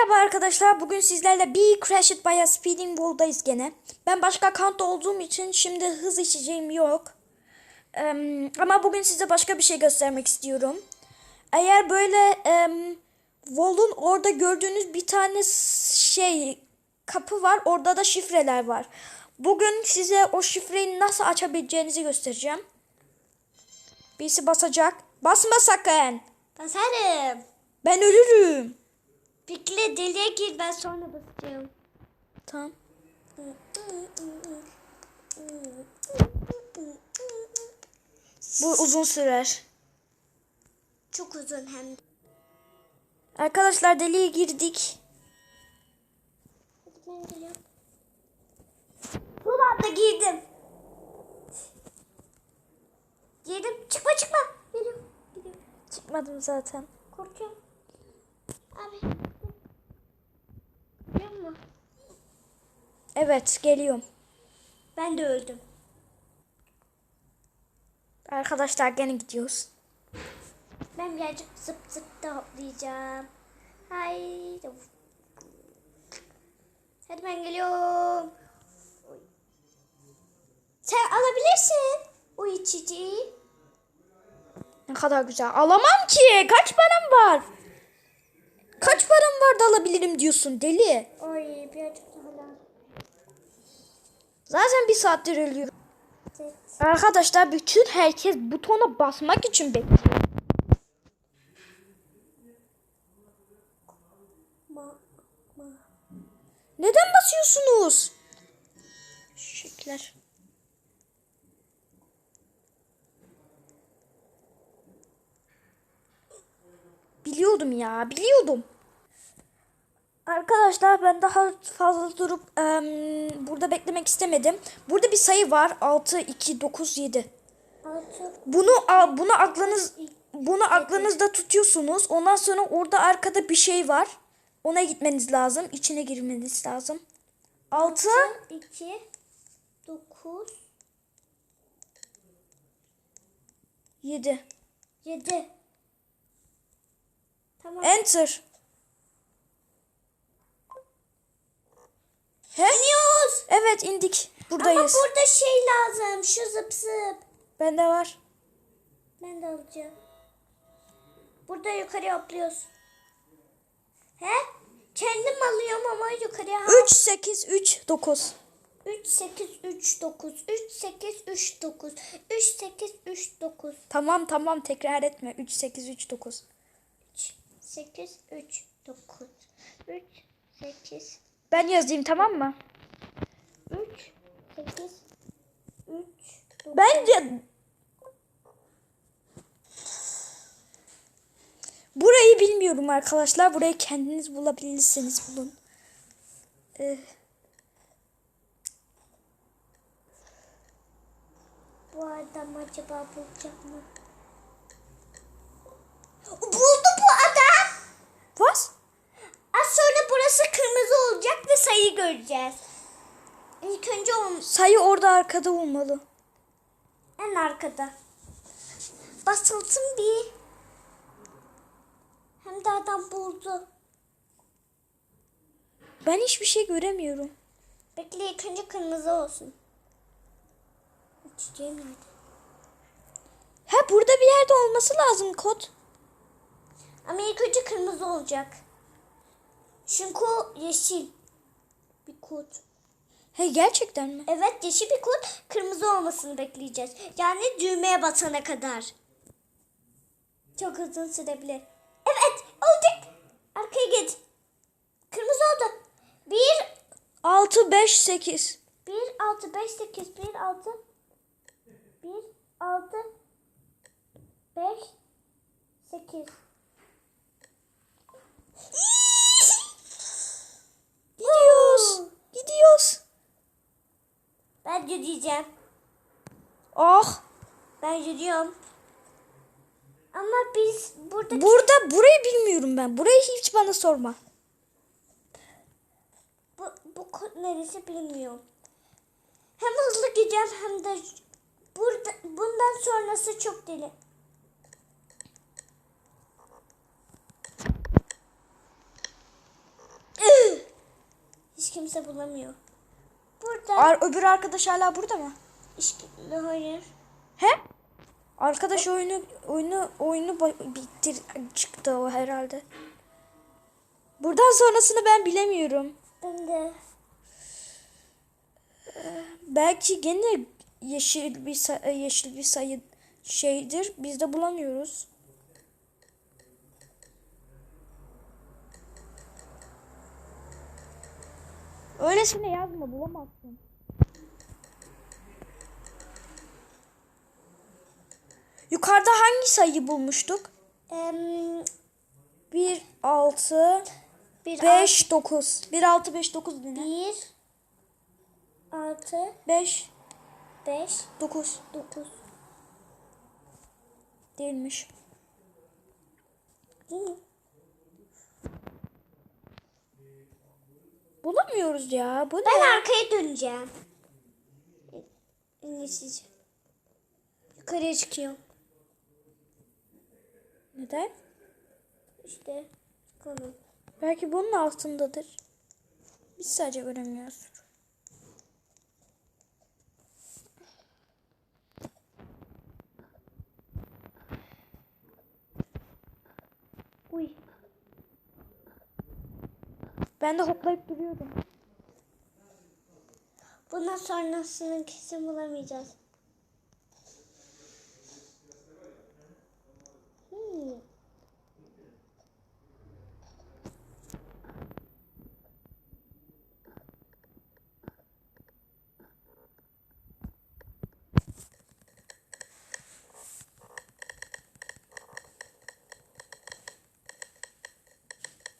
Merhaba arkadaşlar. Bugün sizlerle bir Crash It by a Speeding Wall'dayız gene. Ben başka kantta olduğum için şimdi hız içeceğim yok. Em, ama bugün size başka bir şey göstermek istiyorum. Eğer böyle em, Wall'un orada gördüğünüz bir tane şey kapı var. Orada da şifreler var. Bugün size o şifreyi nasıl açabileceğinizi göstereceğim. Birisi basacak. Basma sakın. Basarım. Ben ölürüm. Bekle deliğe gir ben sonra basacağım. Tamam. Bu uzun sürer. Çok uzun hem de. Arkadaşlar deliğe girdik. Hadi ben geliyorum. Anda girdim. Girdim. Çıkma çıkma. Geliyorum. Gidiyorum. Çıkmadım zaten. Korkuyorum. Abi. Biliyor musun? Evet geliyorum. Ben de öldüm. Arkadaşlar gene gidiyoruz. Ben birazcık zıp zıp da hoplayacağım. Haydi. Hadi ben geliyorum. Sen alabilirsin o içeceği. Ne kadar güzel. Alamam ki. Kaç param var? Kaç param var da alabilirim diyorsun deli. Oy birazcık daha. Zaten bir saattir ölüyorum. Evet. Arkadaşlar bütün herkes butona basmak için bekliyor. Neden basıyorsunuz? Teşekkürler. Biliyordum ya, biliyordum. Arkadaşlar ben daha fazla durup em, burada beklemek istemedim. Burada bir sayı var. 6 2 9 7. Altı. Bunu bunu aklınız bunu aklınızda tutuyorsunuz. Ondan sonra orada arkada bir şey var. Ona gitmeniz lazım. İçine girmeniz lazım. 6 2 9 7. 7 Tamam. Enter. He? İniyoruz. Evet indik. Ama Buradayız. burada şey lazım. Şu zıp zıp. Bende var. Ben de alacağım. Burada yukarıya atlıyoruz. He? Kendim alıyorum ama yukarıya. 3 8 3 9. 3 8 3 9 3 8 3 9 3 8 3 9 Tamam tamam tekrar etme. 3 8 3 9. 3 8 3 9 3 8 Ben yazayım tamam mı? 3 8 3 9 Bence Burayı bilmiyorum arkadaşlar. Burayı kendiniz bulabilirsiniz bulun. Ee, Bu adam acaba bulacak mı? Buldu bu. What? Az sonra burası kırmızı olacak ve sayı göreceğiz. İlk önce on, Sayı orada arkada olmalı. en arkada. Basılsın bir. Hem de adam buldu. Ben hiçbir şey göremiyorum. Bekle ilk önce kırmızı olsun. Çiçeğim nerede? Ha burada bir yerde olması lazım kod. Ama ilk önce kırmızı olacak. Çünkü o yeşil bir kod. He gerçekten mi? Evet yeşil bir kod kırmızı olmasını bekleyeceğiz. Yani düğmeye basana kadar. Çok uzun sürebilir. Evet olacak. Arkaya git. Kırmızı oldu. 1 6 5 8. 1 6 5 8 1 6 1 6 5 8 Gidiyoruz. Gidiyoruz. Ben yürüyeceğim. Ah. Ben yürüyorum. Ama biz burada Burada burayı bilmiyorum ben. Burayı hiç bana sorma. bu, bu kod neresi bilmiyorum. Hem hızlı gideceğim hem de burada bundan sonrası çok deli. Hiç kimse bulamıyor. Burada. Ar öbür arkadaş hala burada mı? İşte, hayır. He? Arkadaş oyunu oyunu oyunu ba- bitir çıktı o herhalde. Buradan sonrasını ben bilemiyorum. Ben de. Belki gene yeşil bir yeşil bir sayı şeydir. Biz de bulamıyoruz. Öylesine yazma bulamazsın. Yukarıda hangi sayıyı bulmuştuk? Em, 1 6 bir 5 9. 1 6 5 9 ne? Bir, altı, 5 beş, 9 dokuz. değilmiş. Değil Bulamıyoruz ya. Bu ne? Ben arkaya döneceğim. İngilizce. Yukarıya çıkıyorum. Neden? İşte konu. Belki bunun altındadır. Biz sadece göremiyoruz. Uy. Ben de hoplayıp duruyordum. Bundan sonrasını kesin bulamayacağız. Hmm.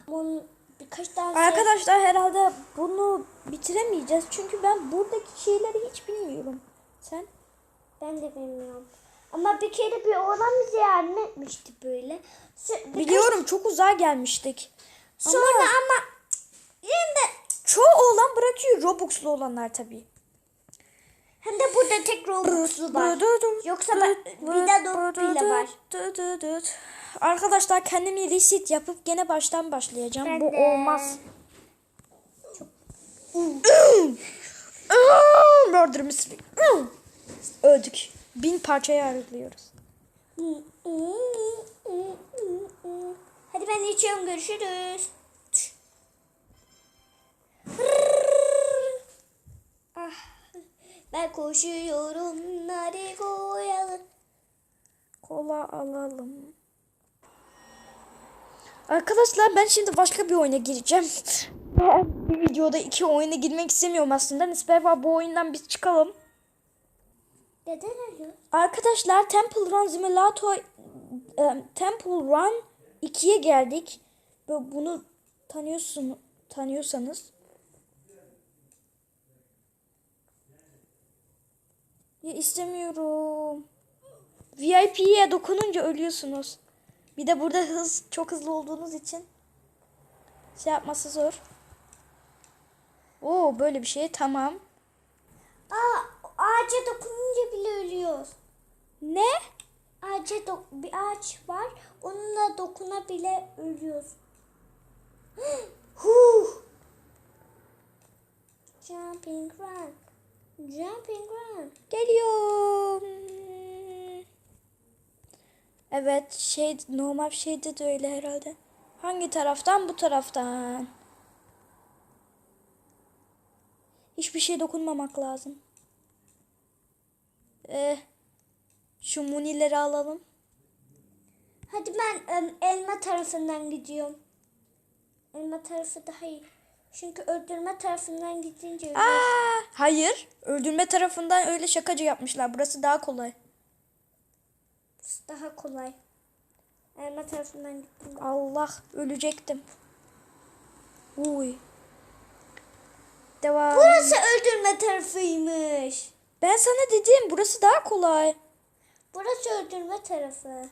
Bunun tane şey- Arkadaşlar herhalde bunu bitiremeyeceğiz. Çünkü ben buradaki şeyleri hiç bilmiyorum. Sen? Ben de bilmiyorum. Ama bir kere bir oğlan bize yardım etmişti böyle. Birkaç- Biliyorum çok uzağa gelmiştik. Sonra ama yine de Çoğu oğlan bırakıyor. Robux'lu olanlar tabii. hem de burada tek Robux'lu var. Yoksa bir de ile var. Arkadaşlar kendimi reset yapıp gene baştan başlayacağım. Ben Bu de. olmaz. Mystery. Öldük. Bin parçaya ayrılıyoruz. Hadi ben içiyorum görüşürüz. Ah, ben koşuyorum hadi koyalım. Kola alalım. Arkadaşlar ben şimdi başka bir oyuna gireceğim. bir videoda iki oyuna girmek istemiyorum aslında. Nispet var bu oyundan biz çıkalım. Neden öyle? Arkadaşlar Temple Run Simulator e, Temple Run 2'ye geldik. Böyle bunu tanıyorsun tanıyorsanız. Ya istemiyorum. VIP'ye dokununca ölüyorsunuz. Bir de burada hız çok hızlı olduğunuz için şey yapması zor. Oo böyle bir şey tamam. Aa, ağaca dokununca bile ölüyoruz. Ne? Ağaca dok- bir ağaç var. Onunla dokuna bile ölüyoruz. Huh. Jumping run. Jumping run. Geliyorum. Evet şey normal şeyde de öyle herhalde. Hangi taraftan? Bu taraftan. Hiçbir şey dokunmamak lazım. Eh, şu munileri alalım. Hadi ben em, elma tarafından gidiyorum. Elma tarafı daha iyi. Çünkü öldürme tarafından gidince. Aa, hayır. Öldürme tarafından öyle şakacı yapmışlar. Burası daha kolay. Daha kolay. Elma tarafından gittim. Allah ölecektim. Uy. Devam. Burası öldürme tarafıymış. Ben sana dedim burası daha kolay. Burası öldürme tarafı.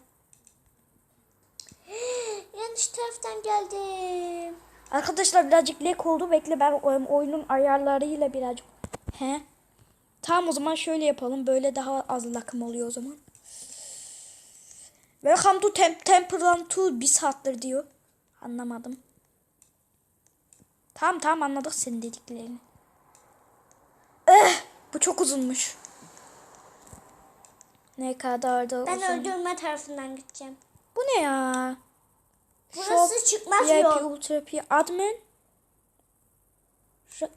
Yanlış taraftan geldim. Arkadaşlar birazcık lek oldu. Bekle ben oyunun ayarlarıyla birazcık. He. Tamam o zaman şöyle yapalım. Böyle daha az lakım oluyor o zaman. Welcome to Temp Temple Run 2 bir saattir diyor. Anlamadım. Tamam tamam anladık senin dediklerini. Eh, bu çok uzunmuş. Ne kadar da Ben uzun. öldürme tarafından gideceğim. Bu ne ya? Burası çıkmaz VIP yol. Ultra P admin. Şu-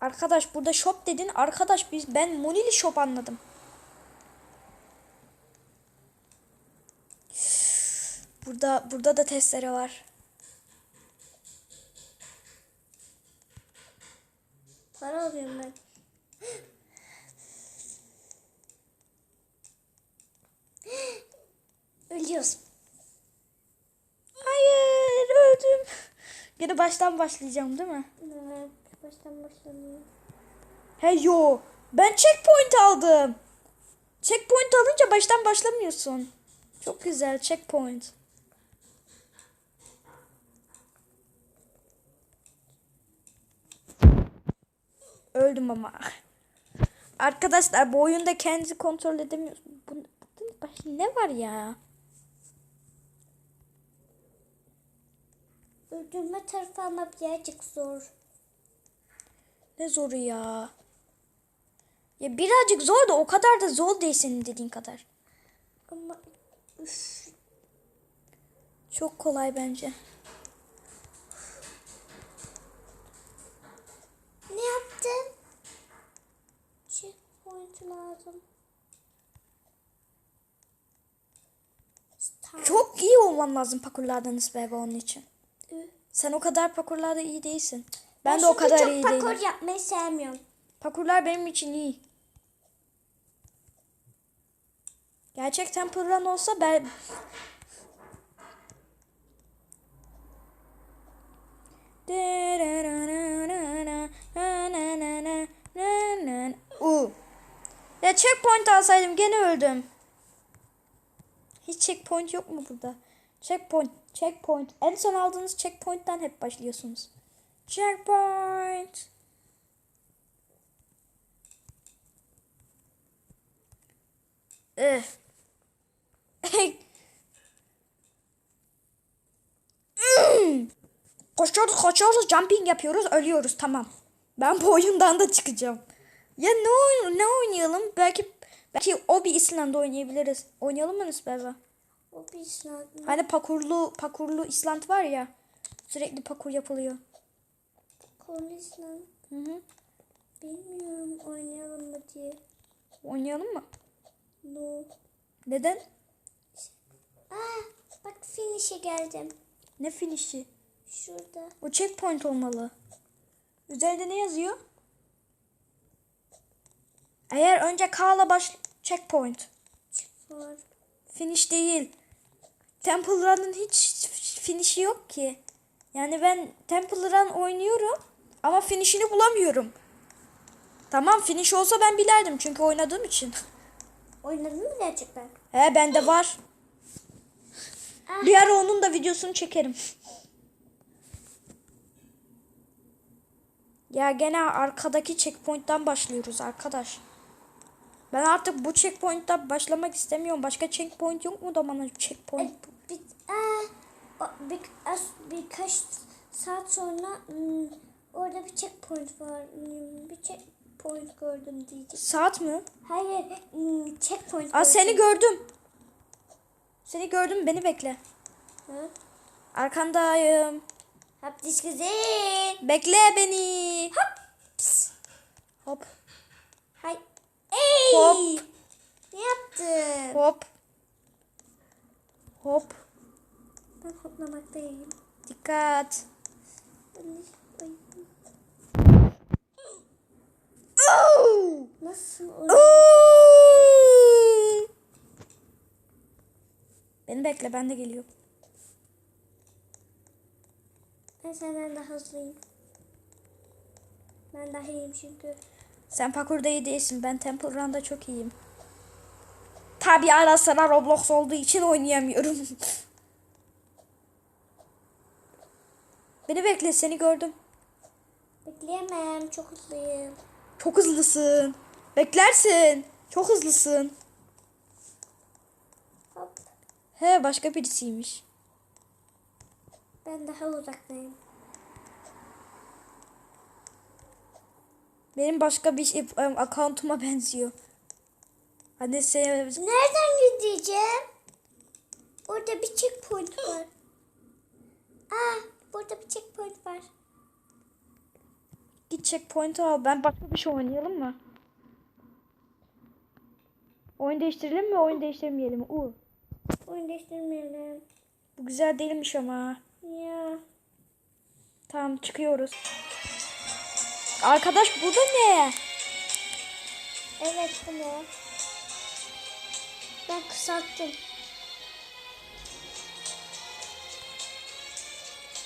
Arkadaş burada shop dedin. Arkadaş biz ben Monili shop anladım. Burada burada da testere var. Para alıyorum ben. Ölüyoruz. Hayır öldüm. Gene baştan başlayacağım değil mi? Evet. Baştan başlamıyor. He yo. Ben checkpoint aldım. Checkpoint alınca baştan başlamıyorsun. Çok güzel checkpoint. Öldüm ama. Arkadaşlar bu oyunda kendinizi kontrol edemiyorsunuz. Bu, baş- ne var ya? Öldürme tarafı ama birazcık zor. Ne zoru ya. Ya birazcık zor da o kadar da zor değil senin dediğin kadar. Ama üf, Çok kolay bence. Ne yaptın? Checkpoint lazım. Çok iyi olman lazım pakurlardan İsbebe onun için. Ü. Sen o kadar pakurlarda iyi değilsin. Ben, de şimdi o kadar çok iyi değilim. yapmayı sevmiyorum. Pakurlar benim için iyi. Gerçek Temple Run olsa ben... U. Ya checkpoint alsaydım gene öldüm. Hiç checkpoint yok mu burada? Checkpoint, checkpoint. En son aldığınız checkpoint'ten hep başlıyorsunuz. Checkpoint. Eh. Hmm. Koşuyoruz koşuyoruz jumping yapıyoruz ölüyoruz tamam. Ben bu oyundan da çıkacağım. Ya ne oyn ne oynayalım? Belki belki o bir İsland'da oynayabiliriz. Oynayalım mı Nisbeba? O bir sınav. Hani pakurlu pakurlu İsland var ya. Sürekli pakur yapılıyor. Konuşlan. Hı hı. Bilmiyorum oynayalım mı diye. Oynayalım mı? No. Neden? Aa, bak finish'e geldim. Ne finişi? Şurada. O checkpoint olmalı. Üzerinde ne yazıyor? Eğer önce K'la baş checkpoint. Var. Finish değil. Temple Run'ın hiç finish'i yok ki. Yani ben Temple Run oynuyorum ama finish'ini bulamıyorum. Tamam finish olsa ben bilerdim çünkü oynadığım için. Oynadın mı gerçekten? He bende var. Ah. Bir ara onun da videosunu çekerim. Ya gene arkadaki checkpoint'ten başlıyoruz arkadaş. Ben artık bu checkpoint'ten başlamak istemiyorum. Başka checkpoint yok mu da bana checkpoint? Bir, aa, o- bir, birkaç saat sonra hmm, orada bir checkpoint var. Hmm, bir checkpoint gördüm diyecek. Saat mi? Hayır, hmm, checkpoint Aa gördüm. seni gördüm. Seni gördüm beni bekle. Hı? Arkandayım. Hap diş güzel. Bekle beni. Pis. Hop Hay. Ey! Hop. Ne yaptın? hop. Hop. Ben hoplamaktayım. Dikkat. Nasıl? Beni bekle ben de geliyorum. Ben senden daha hızlıyım. Ben daha iyiyim çünkü. Sen parkurda iyi değilsin. Ben Temple Run'da çok iyiyim. Tabi ara sıra Roblox olduğu için oynayamıyorum. Beni bekle seni gördüm. Bekleyemem. Çok hızlıyım. Çok hızlısın. Beklersin. Çok hızlısın. Hop. He başka birisiymiş. Ben daha uzaktayım. Benim başka bir şey, em, account'uma benziyor. Hadi sen Nereden gideceğim? Orada bir checkpoint var. Aa, burada bir checkpoint var. git checkpoint al. Ben başka bir şey oynayalım mı? Oyun değiştirelim mi? Oyun değiştirmeyelim mi? U. Oyun değiştirmeyelim. Bu güzel değilmiş ama. Ya. Tamam çıkıyoruz. Arkadaş bu da ne? Evet bu ne? Ben kısalttım.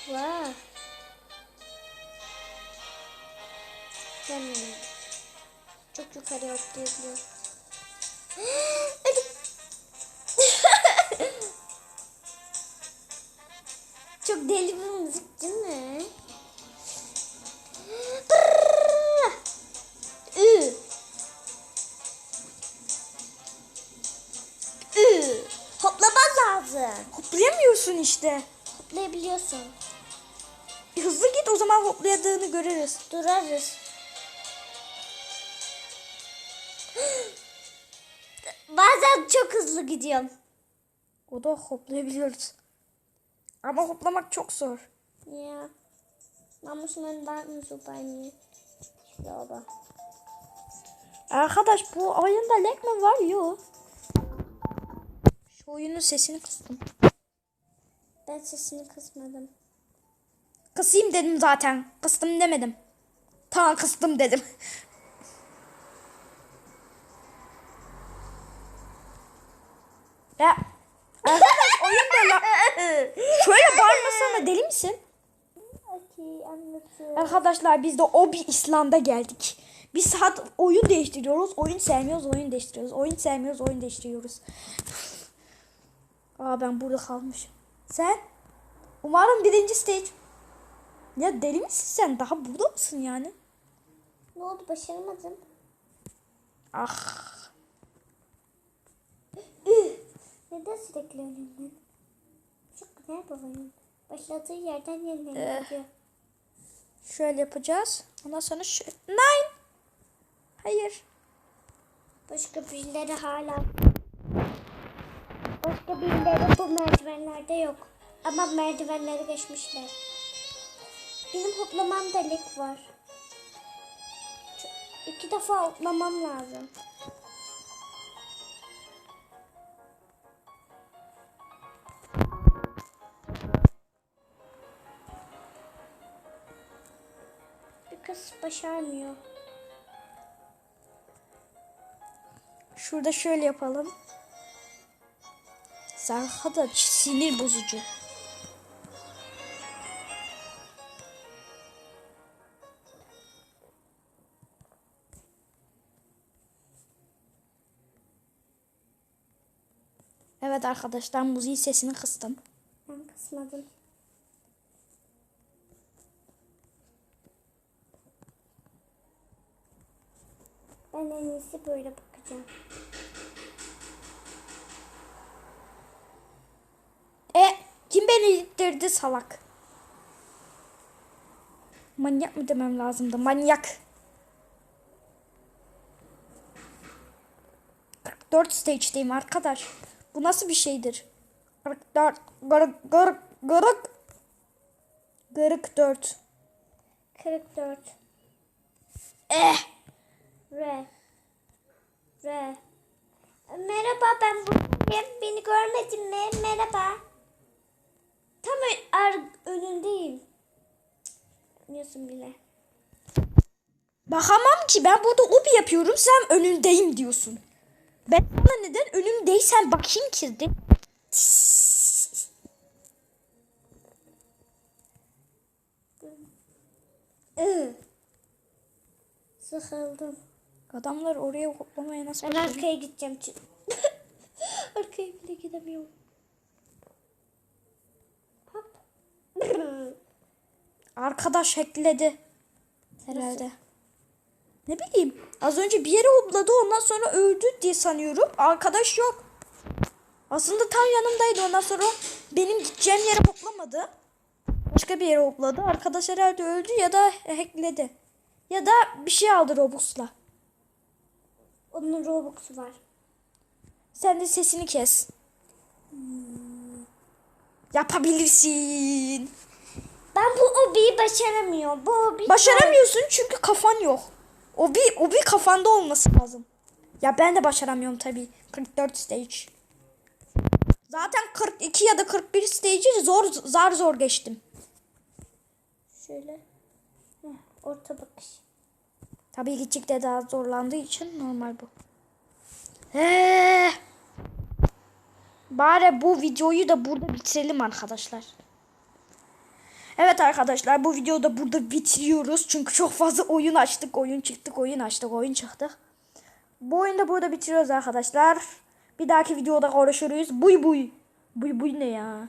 Wow. Ben çok yukarı atlayabiliyorum. çok deli bir müzik değil mi? Ü. Ü. Hoplaman lazım. Hoplayamıyorsun işte. Hoplayabiliyorsun. Hızlı git o zaman hopladığını görürüz. Durarız. Bazen çok hızlı gidiyorum. O da hoplayabiliyoruz. Ama hoplamak çok zor. Ya. Man muss man warten so bei mir. Ich glaube. Arkadaş bu oyunda lag mi var? Yok. Şu oyunun sesini kıstım. Ben sesini kısmadım. Kısayım dedim zaten. Kıstım demedim. Tamam kıstım dedim. ya arkadaş oyunda la... Şöyle bağırmasana deli misin? Okey. Arkadaşlar biz de o bir İslam'da geldik. Bir saat oyun değiştiriyoruz. Oyun sevmiyoruz, oyun değiştiriyoruz. Oyun sevmiyoruz, oyun değiştiriyoruz. Aa ben burada kalmışım. Sen? Umarım birinci stage. Ya deli misin sen? Daha burada mısın yani? Ne oldu başaramadım. Ah. Neden sürekli önümden? Çok güzel bu oyun. Başladığı yerden yeniden Eh. gidiyor. Şöyle yapacağız. Ondan sonra şu... Nine. Hayır. Başka birileri hala. Başka birileri bu merdivenlerde yok. Ama merdivenleri geçmişler. Benim hoplamamda lag var. İki defa hoplamam lazım. Kız başarmıyor. Şurada şöyle yapalım. Arkadaş sinir bozucu. Evet arkadaşlar müziğin sesini kıstım. Ben kısmadım. Ben en iyisi böyle bakacağım. E kim beni ittirdi salak? Manyak mı demem lazımdı? Manyak. 44 stage'deyim arkadaş. Bu nasıl bir şeydir? 44 gırık gırık gırık. Gırık 4. 44. Eh. R. R. Merhaba ben buradayım. Beni görmedin mi? Merhaba. Tam önündeyim. Cık, Bilmiyorsun bile. Bakamam ki ben burada ubi yapıyorum sen önündeyim diyorsun. Ben sana neden önümdeysen bakayım ki? de-. Sıkıldım. Adamlar oraya hoplamaya nasıl Ben başladı? arkaya gideceğim. arkaya bile gidemiyorum. Hop. Arkadaş hackledi. Herhalde. Ne bileyim. Az önce bir yere hopladı ondan sonra öldü diye sanıyorum. Arkadaş yok. Aslında tam yanımdaydı ondan sonra benim gideceğim yere hoplamadı. Başka bir yere hopladı. Arkadaş herhalde öldü ya da hackledi. Ya da bir şey aldı Robux'la. Onun Robux'u var. Sen de sesini kes. Yapabilirsin. Ben bu obiyi başaramıyorum. Bu obi Başaramıyorsun çünkü kafan yok. O bir o bir kafanda olması lazım. Ya ben de başaramıyorum tabii. 44 stage. Zaten 42 ya da 41 stage'i zor zar zor geçtim. Şöyle. Heh, orta bakış. Tabii gittikçe daha zorlandığı için normal bu. Ee, bari bu videoyu da burada bitirelim arkadaşlar. Evet arkadaşlar bu videoyu da burada bitiriyoruz. Çünkü çok fazla oyun açtık. Oyun çıktık, oyun açtık, oyun çıktık. Bu oyunu da burada bitiriyoruz arkadaşlar. Bir dahaki videoda görüşürüz. Buy buy. Buy buy ne ya?